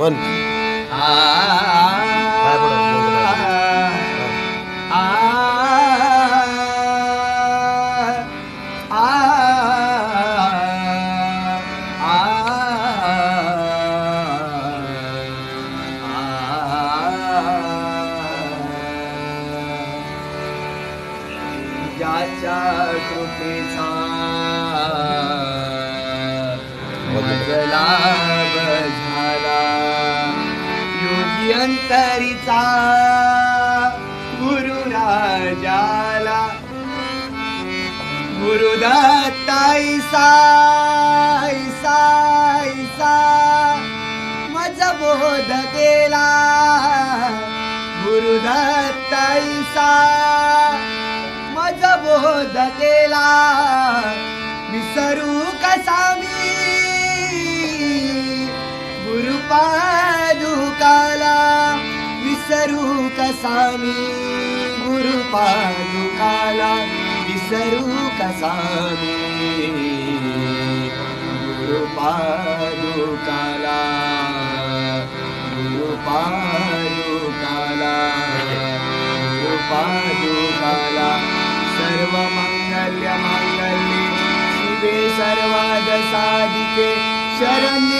बोलतो ज्याच्या कृपेचा योगी अंतरीचा गुरु राजाला गुरुदत्ताई साई साई सा मज बोध केला. गुरुदत्ताई सा मज बोध केला. विसरू कसा मी? गुरुपा ी गुरुपादुकाला विसर्वसा गुरुकाला गुरुपादुकाला गुरुपादुकाला सर्वमङ्गल्य मङ्गल्य शिवे सर्वादसादिके शरण